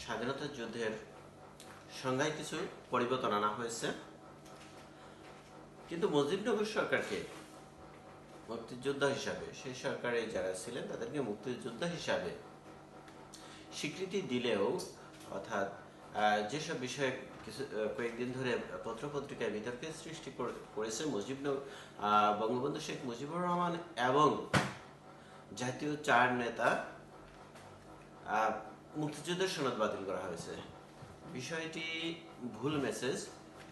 স্বাধীনতা যুদ্ধের সংজ্ঞায় কিছু পরিবর্তন আনা হয়েছে। কিন্তু মুজিবনগর সরকারকে মুক্তিযোদ্ধা হিসাবে সেই সরকারে যারা ছিলেন তাদেরকে মুক্তিযোদ্ধা হিসাবে স্বীকৃতি দিলেও অর্থাৎ যেসব বিষয়ে কিছু কয়েকদিন ধরে পত্রপত্রিকায় বিতর্কের সৃষ্টি করে- করেছে আহ, বঙ্গবন্ধু শেখ মুজিবুর রহমান এবং জাতীয় চার নেতা মুক্তিযুদ্ধের সনদ বাতিল করা হয়েছে। বিষয়টি ভুল মেসেজ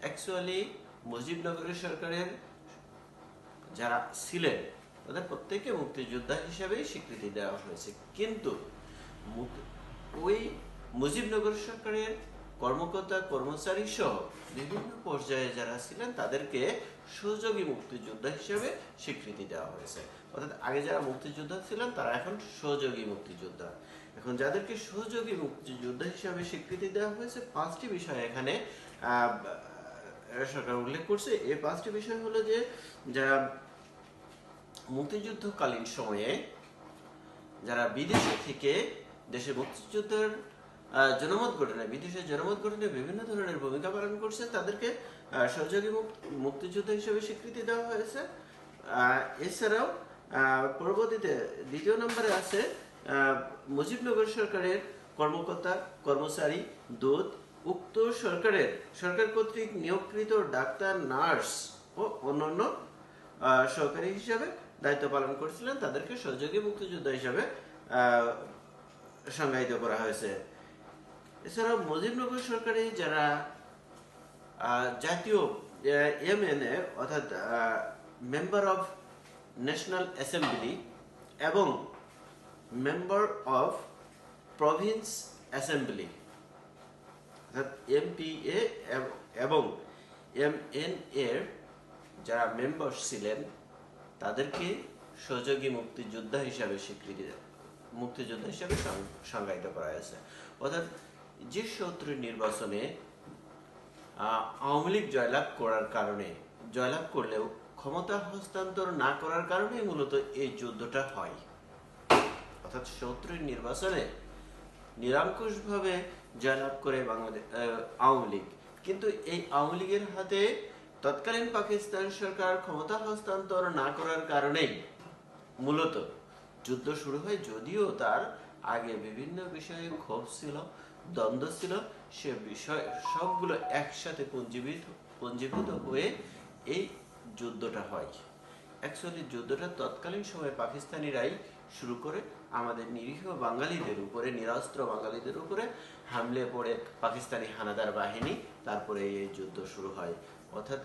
অ্যাকচুয়ালি মুজিবনগরের সরকারের যারা ছিলেন, তাদের প্রত্যেকে মুক্তিযোদ্ধা হিসেবেই স্বীকৃতি দেওয়া হয়েছে। কিন্তু ওই মুজিবনগর সরকারের কর্মকর্তা, কর্মচারী সহ বিভিন্ন পর্যায়ে যারা ছিলেন, তাদেরকে সহযোগী মুক্তিযোদ্ধা হিসেবে স্বীকৃতি দেওয়া হয়েছে। অর্থাৎ আগে যারা মুক্তিযোদ্ধা ছিলেন, তারা এখন সহযোগী মুক্তিযোদ্ধা। এখন যাদেরকে সহযোগী মুক্তিযোদ্ধা হিসাবে স্বীকৃতি দেওয়া হয়েছে, পাঁচটি বিষয় এখানে সরকার উল্লেখ করছে। এই পাঁচটি বিষয় হলো যে, যারা মুক্তিযুদ্ধকালীন সময়ে যারা বিদেশে থেকে দেশে মুক্তিযুদ্ধের জনমত গঠনে বিদেশে জনমত গঠনে বিভিন্ন ধরনের ভূমিকা পালন করছে, তাদেরকে সহযোগী মুক- মুক্তিযোদ্ধা হিসেবে স্বীকৃতি দেওয়া হয়েছে। এছাড়াও পরবর্তীতে দ্বিতীয় নম্বরে আছে মুজিবনগর সরকারের কর্মকর্তা, কর্মচারী, দূত, উক্ত সরকারের, সরকার কর্তৃক নিয়োগকৃত ডাক্তার, নার্স ও অন্যান্য সহকারী হিসাবে দায়িত্ব পালন করছিলেন। তাদেরকে সহযোগী মুক্তিযোদ্ধা হিসাবে সংজ্ঞায়িত করা হয়েছে। এছাড়াও মুজিবনগর সরকারি যারা জাতীয় এ অর্থাৎ মেম্বার অফ ন্যাশনাল অ্যাসেম্বলি এবং মেম্বার অফ প্রভিন্স অ্যাসেম্বলি অর্থাৎ এমপিএ এবং এমএন এর যারা মেম্বার ছিলেন, তাদেরকে সহযোগী মুক্তিযোদ্ধা হিসাবে স্বীকৃতি মুক্তিযোদ্ধা হিসাবে সংজ্ঞায়িত করা হয়েছে। অর্থাৎ যে শত্রু নির্বাচনে আওয়ামী লীগ জয়লাভ করার কারণে, জয়লাভ করলেও ক্ষমতা হস্তান্তর না করার কারণেই মূলত এই যুদ্ধটা হয়। অর্থাৎ শত্রুর নির্বাচনে নিরঙ্কুশভাবে জয়লাভ করে বাংলাদেশ আওয়ামী লীগ। কিন্তু এই আওয়ামী লীগের হাতে তৎকালীন পাকিস্তান সরকার ক্ষমতা হস্তান্তর না করার কারণেই মূলত যুদ্ধ শুরু হয়, যদিও তার আগে বিভিন্ন বিষয়ে ক্ষোভ ছিল, দ্বন্দ্ব ছিল, সে বিষয় সবগুলো একসাথে পুঞ্জীবিত পুঞ্জীভূত হয়ে এই যুদ্ধটা হয়। অ্যাকচুয়ালি যুদ্ধটা তৎকালীন সময়ে পাকিস্তানিরাই শুরু করে আমাদের নিরীহ বাঙালিদের উপরে, নিরস্ত্র বাঙালিদের উপরে হামলে পড়ে পাকিস্তানি হানাদার বাহিনী, তারপরে এই যুদ্ধ শুরু হয়। অর্থাৎ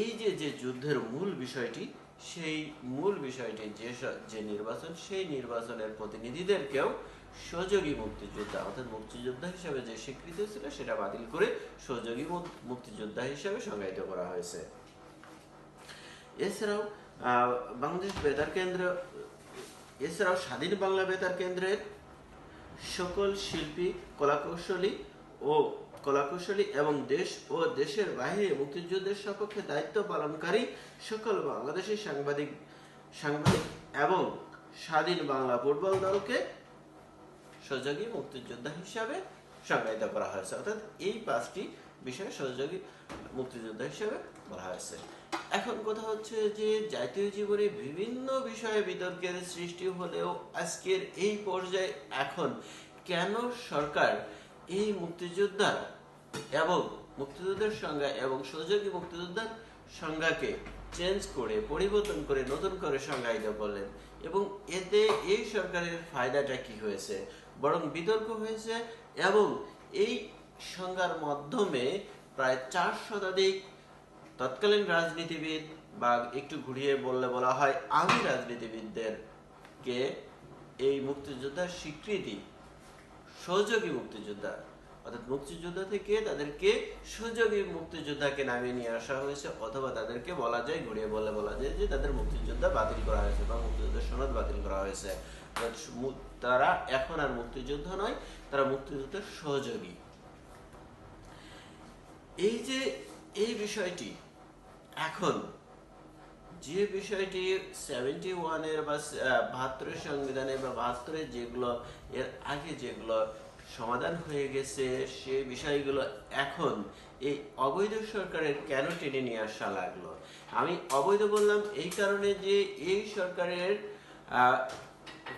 এই যে যে যুদ্ধের মূল বিষয়টি, সেই মূল বিষয়টি যে যে নির্বাচন, সেই নির্বাচনের প্রতিনিধিদেরকেও সহযোগী মুক্তিযোদ্ধা, অর্থাৎ মুক্তিযোদ্ধা হিসেবে যে স্বীকৃতি ছিল, সেটা বাতিল করে সহযোগী মুক্তিযোদ্ধা হিসেবে সংজ্ঞায়িত করা হয়েছে। এছাড়াও বাংলাদেশ বেতার কেন্দ্র এছাড়াও স্বাধীন বাংলা বেতার কেন্দ্রের সকল শিল্পী, কলাকৌশলী ও কলাকুশলী এবং দেশ ও দেশের বাইরে মুক্তিযুদ্ধের সপক্ষে দায়িত্ব পালনকারী সকল বাংলাদেশি সাংবাদিক সাংবাদিক এবং স্বাধীন বাংলা ফুটবল দলকে সহযোগী মুক্তিযোদ্ধা হিসাবে সংজ্ঞায়িত করা হয়েছে। অর্থাৎ এই পাঁচটি বিষয়ে সহযোগী মুক্তিযোদ্ধা হিসাবে বলা হয়েছে। এখন কথা হচ্ছে যে জাতীয় জীবনে বিভিন্ন বিষয়ে বিতর্কের সৃষ্টি হলেও আজকের এই পর্যায়ে এখন কেন সরকার এই মুক্তিযোদ্ধা এবং মুক্তিযুদ্ধের সংজ্ঞা এবং সহযোগী মুক্তিযোদ্ধার সংজ্ঞাকে চেঞ্জ করে, পরিবর্তন করে, নতুন করে সংজ্ঞায়িত করলেন এবং এতে এই সরকারের ফায়দাটা কি হয়েছে? বরং বিতর্ক হয়েছে এবং এই সংজ্ঞার মাধ্যমে প্রায় চার শতাধিক তৎকালীন রাজনীতিবিদ বা একটু ঘুরিয়ে বললে বলা হয় আমি রাজনীতিবিদদেরকে এই মুক্তিযোদ্ধার স্বীকৃতি। সহযোগী মুক্তিযোদ্ধা। অর্থাৎ মুক্তিযোদ্ধা থেকে তাদেরকে সহযোগী মুক্তিযোদ্ধাকে নামিয়ে নিয়ে আসা হয়েছে, অথবা তাদেরকে বলা যায়, ঘুরিয়ে বলে বলা যায় যে তাদের মুক্তিযোদ্ধা বাতিল করা হয়েছে বা মুক্তিযোদ্ধার সনদ বাতিল করা হয়েছে। তারা এখন আর মুক্তিযোদ্ধা নয়, তারা মুক্তিযুদ্ধের সহযোগী। এই যে, এই বিষয়টি এখন, যে বিষয়টি সেভেন্টি ওয়ানের বা বাহাত্তরের সংবিধানে বা বাহাত্তরের যেগুলো, এর আগে যেগুলো সমাধান হয়ে গেছে, সে বিষয়গুলো এখন এই অবৈধ সরকারের কেন টেনে নিয়ে আসা লাগল? আমি অবৈধ বললাম এই কারণে যে এই সরকারের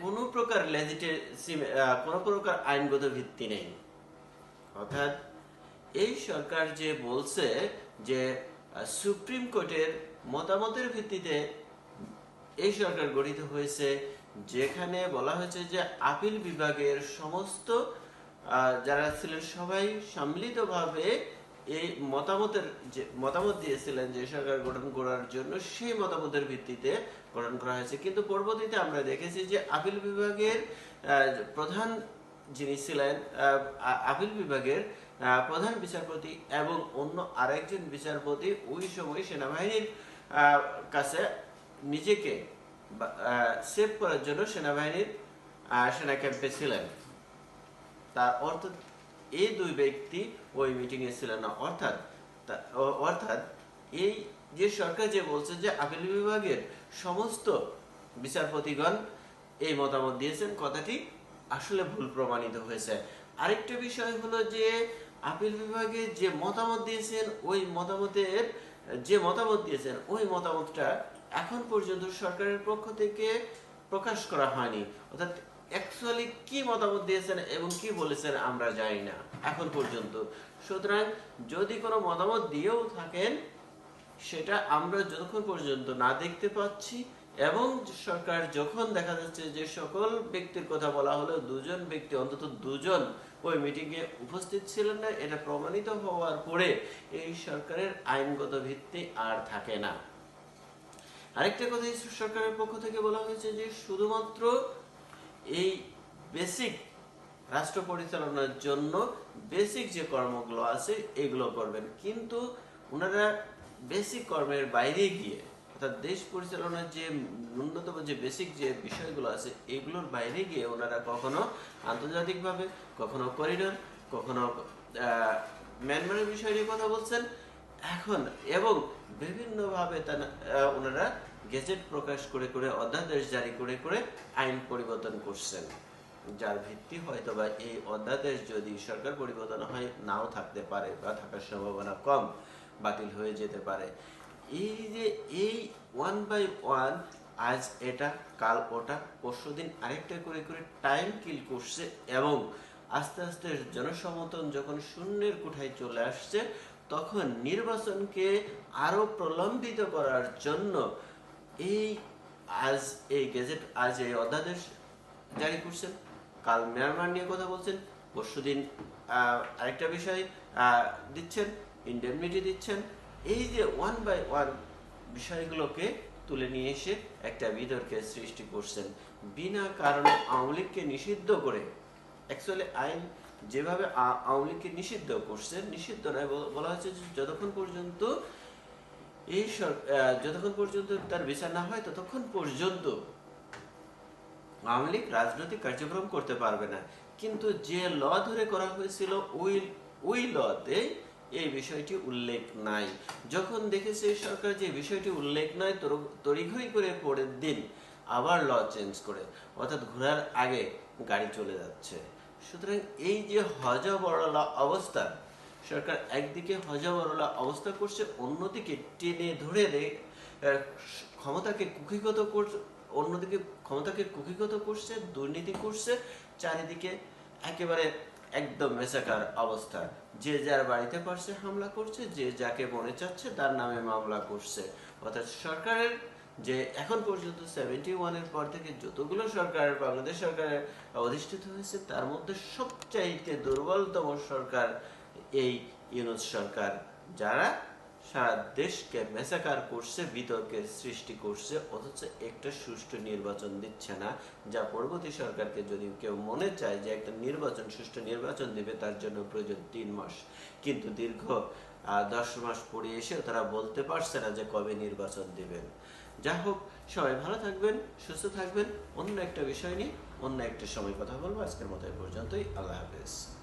কোনো প্রকার লেজিটেসি কোনো প্রকার আইনগত ভিত্তি নেই। অর্থাৎ এই সরকার যে বলছে যে সুপ্রিম কোর্টের মতামতের ভিত্তিতে এই সরকার গঠিত হয়েছে, যেখানে বলা হয়েছে যে আপিল বিভাগের সমস্ত যারা ছিলেন সবাই সম্মিলিতভাবে এই মতামতের যে, মতামত দিয়েছিলেন যে সরকার গঠন করার জন্য সেই মতামতের ভিত্তিতে গঠন করা হয়েছে। কিন্তু পরবর্তীতে আমরা দেখেছি যে আপিল বিভাগের প্রধান যিনি ছিলেন আপিল বিভাগের প্রধান বিচারপতি এবং অন্য আরেকজন বিচারপতি ওই সময় সেনাবাহিনীর কাছে নিজেকে সেভ করার জন্য সেনাবাহিনীর সেনা ক্যাম্পে ছিলেন। তার অর্থ এই দুই ব্যক্তি ওই মিটিং এ ছিলেন না। অর্থাৎ অর্থাৎ, এই যে সরকার যে বলছে যে আপিল বিভাগের সমস্ত বিচারপতিগণ এই মতামত দিয়েছেন, কথাটি আসলে ভুল প্রমাণিত হয়েছে। আরেকটা বিষয় হলো যে আপিল বিভাগে যে মতামত দিয়েছেন, ওই মতামতের, যে মতামত দিয়েছেন, ওই মতামতটা এখন পর্যন্ত সরকারের পক্ষ থেকে প্রকাশ করা হয়নি। অর্থাৎ অ্যাকচুয়ালি কি মতামত দিয়েছেন এবং কি বলেছেন আমরা জানি না, এখন পর্যন্ত। সুতরাং যদি কোনো মতামত দিয়েও থাকেন, সেটা আমরা যতক্ষণ পর্যন্ত না দেখতে পাচ্ছি এবং সরকার যখন দেখা যাচ্ছে যে সকল ব্যক্তির কথা বলা হলো, দুজন ব্যক্তি, অন্তত দুজন ওই মিটিংয়ে উপস্থিত ছিলেন না, এটা প্রমাণিত হওয়ার পরে এই সরকারের আইনগত ভিত্তি আর থাকে না। আরেকটা কথা সরকারের পক্ষ থেকে বলা হয়েছে যে শুধুমাত্র এই বেসিক রাষ্ট্র পরিচালনার জন্য বেসিক যে কর্মগুলো আছে, এগুলো করবেন। কিন্তু ওনারা বেসিক কর্মের বাইরে গিয়ে অর্থাৎ দেশ পরিচালনার যে ন্যূনতম যে বেসিক যে বিষয়গুলো আছে এগুলোর বাইরে গিয়ে ওনারা কখনো আন্তর্জাতিকভাবে কখনো করিডোর কখনো মিয়ানমারের বিষয় নিয়ে কথা বলছেন। এখন এবং বিভিন্নভাবে আহ, ওনারা গেজেট প্রকাশ করে করে অধ্যাদেশ জারি করে করে আইন পরিবর্তন করছেন। যার ভিত্তি হয়তো বা এই অধ্যাদেশ যদি সরকার পরিবর্তন হয় নাও থাকতে পারে বা থাকার সম্ভাবনা কম বাতিল হয়ে যেতে পারে। এই যে এই ওয়ান বাই ওয়ান আজ এটা, কাল ওটা, পরশু দিন আরেকটা করে করে টাইম কিল করছে এবং আস্তে আস্তে জনসমর্থন যখন শূন্যের কোঠায় চলে আসছে, তখন নির্বাচনকে আরও প্রলম্বিত করার জন্য এই আজ এই গেজেট, আজ এই অধ্যাদেশ জারি করছেন। কাল মিয়ানমার নিয়ে কথা বলছেন পরশুদিন আরেকটা বিষয় দিচ্ছেন ইন্ডেমনিটি দিচ্ছেন এই যে ওয়ান বাই ওয়ান বিষয়গুলোকে তুলে নিয়ে এসে একটা বিতর্কের সৃষ্টি করছেন। বিনা কারণে আওয়ামী নিষিদ্ধ করে অ্যাকচুয়ালি আইন যেভাবে আওয়ামী নিষিদ্ধ করছে, নিষিদ্ধ নয় বলা হচ্ছে যতক্ষণ পর্যন্ত এই যতক্ষণ পর্যন্ত তার বিচার না হয়, ততক্ষণ পর্যন্ত আওয়ামী লীগ রাজনৈতিক কার্যক্রম করতে পারবে না। কিন্তু যে ল ধরে করা হয়েছিল, ওই ওই লতে এই বিষয়টি উল্লেখ নাই। যখন দেখেছে সরকার যে বিষয়টি উল্লেখ নাই তড়িঘড়ি করে পরের দিন আবার ল চেঞ্জ করে, অর্থাৎ ঘোরার আগে গাড়ি চলে যাচ্ছে। সুতরাং এই যে হজবরলা অবস্থা, সরকার একদিকে হজবরলা অবস্থা করছে, অন্যদিকে টেনে ধরে ক্ষমতাকে কুক্ষিগত করছে, অন্যদিকে ক্ষমতাকে কুক্ষিগত করছে, দুর্নীতি করছে, চারিদিকে একেবারে একদম মেসাকার অবস্থা। যে যার বাড়িতে পারছে হামলা করছে, যে যাকে মনে চাচ্ছে তার নামে মামলা করছে। অর্থাৎ সরকারের যে এখন পর্যন্ত সেভেন্টি ওয়ানের পর থেকে যতগুলো সরকার বাংলাদেশ সরকারের অধিষ্ঠিত হয়েছে, তার মধ্যে সবচাইতে দুর্বলতম সরকার এই ইউনুস সরকার। যারা সারা দেশকে মেসাকার করছে বিতর্কের সৃষ্টি করছে অথচ একটা সুষ্ঠু নির্বাচন দিচ্ছে না। যা পরবর্তী সরকারকে যদি কেউ মনে চায় যে একটা নির্বাচন, সুষ্ঠু নির্বাচন দিবে, তার জন্য প্রয়োজন তিন মাস। কিন্তু দীর্ঘ দশ মাস পরে এসেও তারা বলতে পারছে না যে কবে নির্বাচন দিবেন। যা হোক, সবাই ভালো থাকবেন, সুস্থ থাকবেন। অন্য একটা বিষয় নিয়ে অন্য একটা সময় কথা বলব। আজকের মতো পর্যন্তই। আল্লাহ হাফেজ।